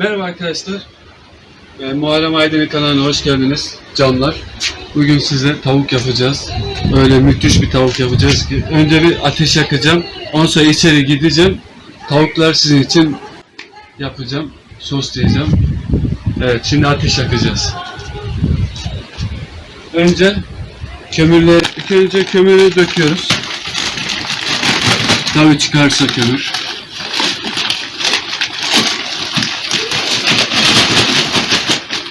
Merhaba arkadaşlar. Ee, Muharrem Aydın'ın kanalına hoş geldiniz canlar. Bugün size tavuk yapacağız. Öyle müthiş bir tavuk yapacağız ki. Önce bir ateş yakacağım. Ondan sonra içeri gideceğim. Tavuklar sizin için yapacağım. Soslayacağım. Evet şimdi ateş yakacağız. Önce kömürle, ilk önce kömürü döküyoruz. Tabii çıkarsa kömür.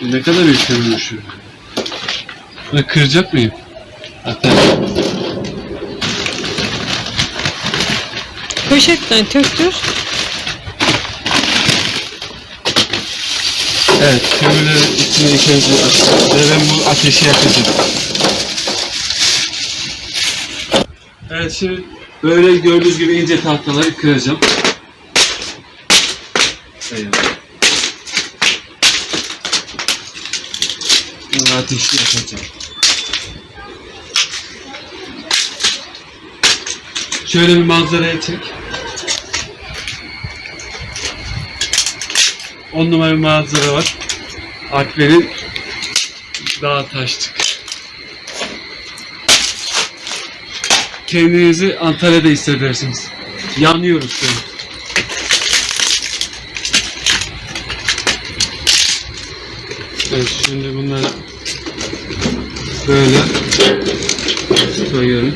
Ne kadar şu. Bunu kıracak mıyım? Hatta Poşetten töktür. evet kömürleri içine ilk önce atacağım. Ve ben bu ateşi yakacağım. Evet şimdi böyle gördüğünüz gibi ince tahtaları kıracağım. Evet. Bunu ateşi yakacağım. Şöyle bir manzaraya çek. On numara bir manzara var. Akber'in dağa taştık. Kendinizi Antalya'da hissedersiniz. Yanıyoruz şu Evet şimdi bunları böyle koyuyorum.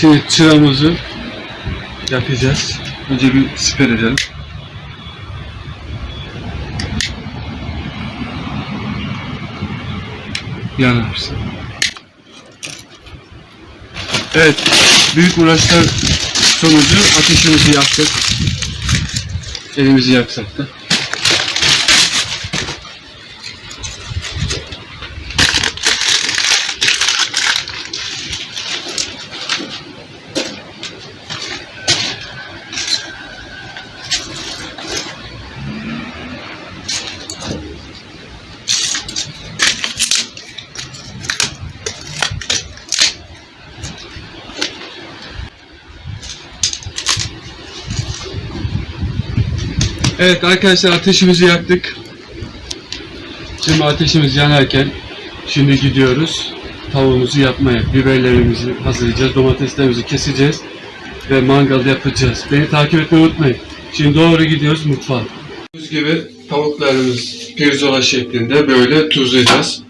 Şimdi çıramızı yapacağız. Önce bir siper edelim. Yanarsın. Evet, büyük uğraşlar sonucu ateşimizi yaktık. Elimizi yaksak da. Evet arkadaşlar ateşimizi yaktık. Şimdi ateşimiz yanarken şimdi gidiyoruz tavuğumuzu yapmaya. Biberlerimizi hazırlayacağız, domateslerimizi keseceğiz ve mangal yapacağız. Beni takip etmeyi unutmayın. Şimdi doğru gidiyoruz mutfağa. Gördüğünüz gibi tavuklarımız pirzola şeklinde böyle tuzlayacağız.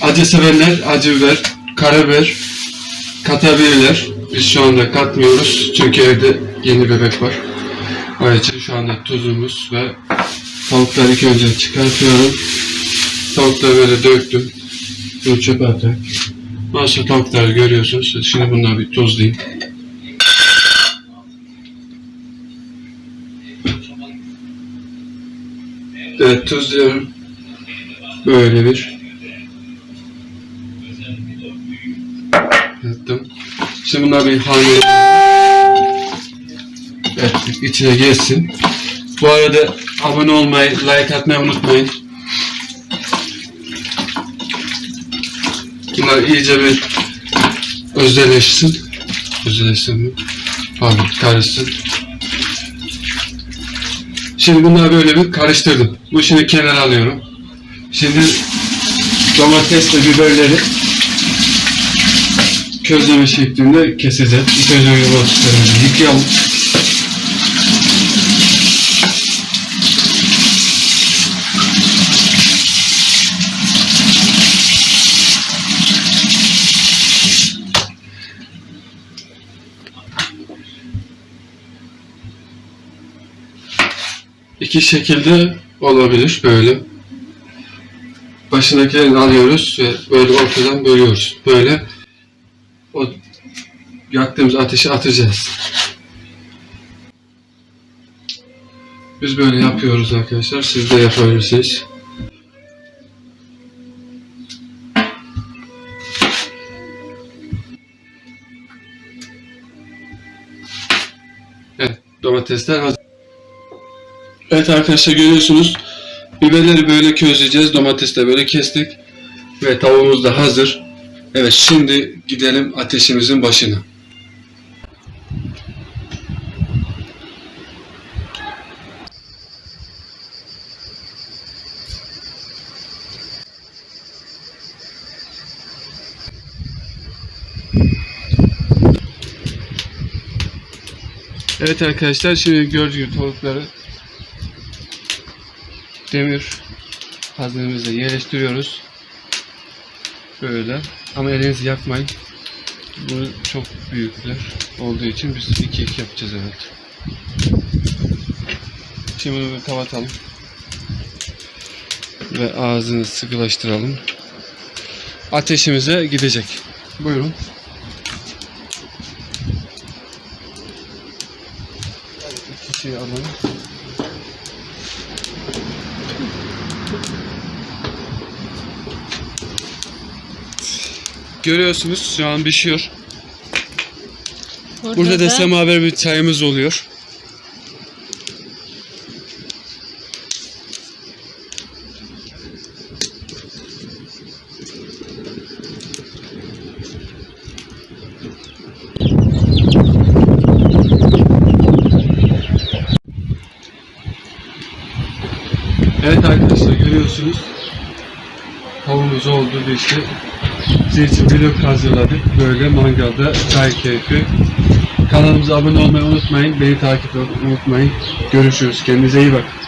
Acı sevenler acı biber, karabiber katabilirler. Biz şu anda katmıyoruz çünkü evde yeni bebek var. O için şu anda tuzumuz ve tavukları ilk önce çıkartıyorum. Tavukları böyle döktüm. Bunu çöpe sonra tavukları görüyorsunuz. Şimdi bunları bir tuzlayayım. Evet tuzluyorum. Böyle bir. Yaptım. Şimdi bunları bir hamle Evet, içine girsin. Bu arada abone olmayı, like atmayı unutmayın. Bunlar iyice bir özdeleşsin. Özdeleşsin mi? Pardon, karışsın. Şimdi bunları böyle bir karıştırdım. Bu şimdi kenara alıyorum. Şimdi domates ve biberleri közleme şeklinde keseceğim. İlk önce yumurtalarımızı yıkayalım. İki şekilde olabilir böyle. Başındakilerini alıyoruz ve böyle ortadan bölüyoruz. Böyle o yaktığımız ateşi atacağız. Biz böyle yapıyoruz arkadaşlar. Siz de yapabilirsiniz. Evet, domatesler hazır. Evet arkadaşlar görüyorsunuz. Biberleri böyle közleyeceğiz. Domatesi de böyle kestik. Ve tavuğumuz da hazır. Evet şimdi gidelim ateşimizin başına. Evet arkadaşlar şimdi gördüğünüz gibi tavukları demir haznemize yerleştiriyoruz. Böyle. Ama elinizi yakmayın. Bu çok büyükler olduğu için biz iki iki yapacağız evet. Şimdi bunu bir kapatalım. Ve ağzını sıkılaştıralım. Ateşimize gidecek. Buyurun. İki şey alalım. Görüyorsunuz şu an pişiyor. Burada da semaver bir çayımız oluyor. Evet arkadaşlar görüyorsunuz. Tavuğumuz oldu işte. Sizin için vlog hazırladık. Böyle mangalda çay keyfi. Kanalımıza abone olmayı unutmayın. Beni takip etmeyi unutmayın. Görüşürüz. Kendinize iyi bakın.